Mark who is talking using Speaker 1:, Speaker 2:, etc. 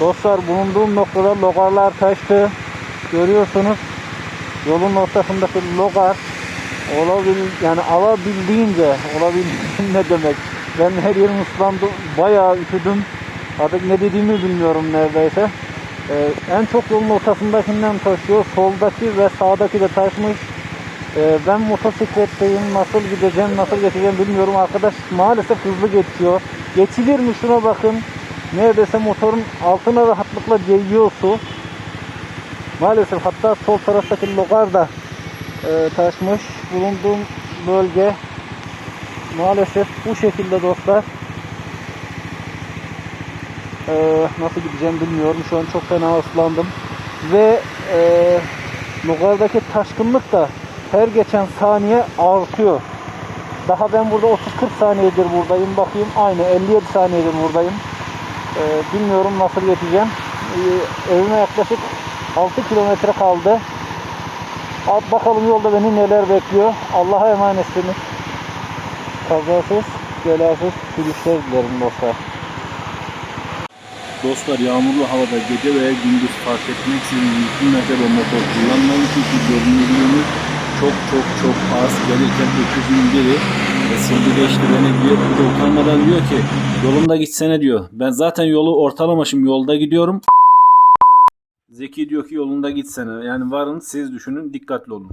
Speaker 1: Dostlar bulunduğum noktada logarlar taştı. Görüyorsunuz. Yolun ortasındaki logar olabil yani alabildiğince olabildiğince ne demek? Ben her yerim ıslandı. Bayağı üşüdüm. Artık ne dediğimi bilmiyorum neredeyse. Ee, en çok yolun ortasındakinden taşıyor. Soldaki ve sağdaki de taşmış. Ee, ben motosikletteyim. Nasıl gideceğim, nasıl geçeceğim bilmiyorum. Arkadaş maalesef hızlı geçiyor. Geçilir mi şuna bakın. Neredeyse motorun altına rahatlıkla değiyor su. Maalesef hatta sol taraftaki logar da e, taşmış. Bulunduğum bölge maalesef bu şekilde dostlar. Ee, nasıl gideceğim bilmiyorum. Şu an çok fena ıslandım. Ve e, logardaki taşkınlık da her geçen saniye artıyor. Daha ben burada 30-40 saniyedir buradayım. Bakayım aynı 57 saniyedir buradayım. Ee, bilmiyorum nasıl geçeceğim. Ee, evime yaklaşık 6 kilometre kaldı. At bakalım yolda beni neler bekliyor. Allah'a emanetsiniz. Kazasız, belasız sürüşler dilerim dostlar.
Speaker 2: Dostlar yağmurlu havada gece veya gündüz fark etmeksizin mümkün mertebe motor kullanmayın çünkü görünürlüğünüz çok çok çok az gelirken öküzün biri ısırdı geçti beni diyor. Bir de utanmadan diyor ki yolumda gitsene diyor. Ben zaten yolu ortalamaşım yolda gidiyorum. Zeki diyor ki yolunda gitsene. Yani varın siz düşünün dikkatli olun.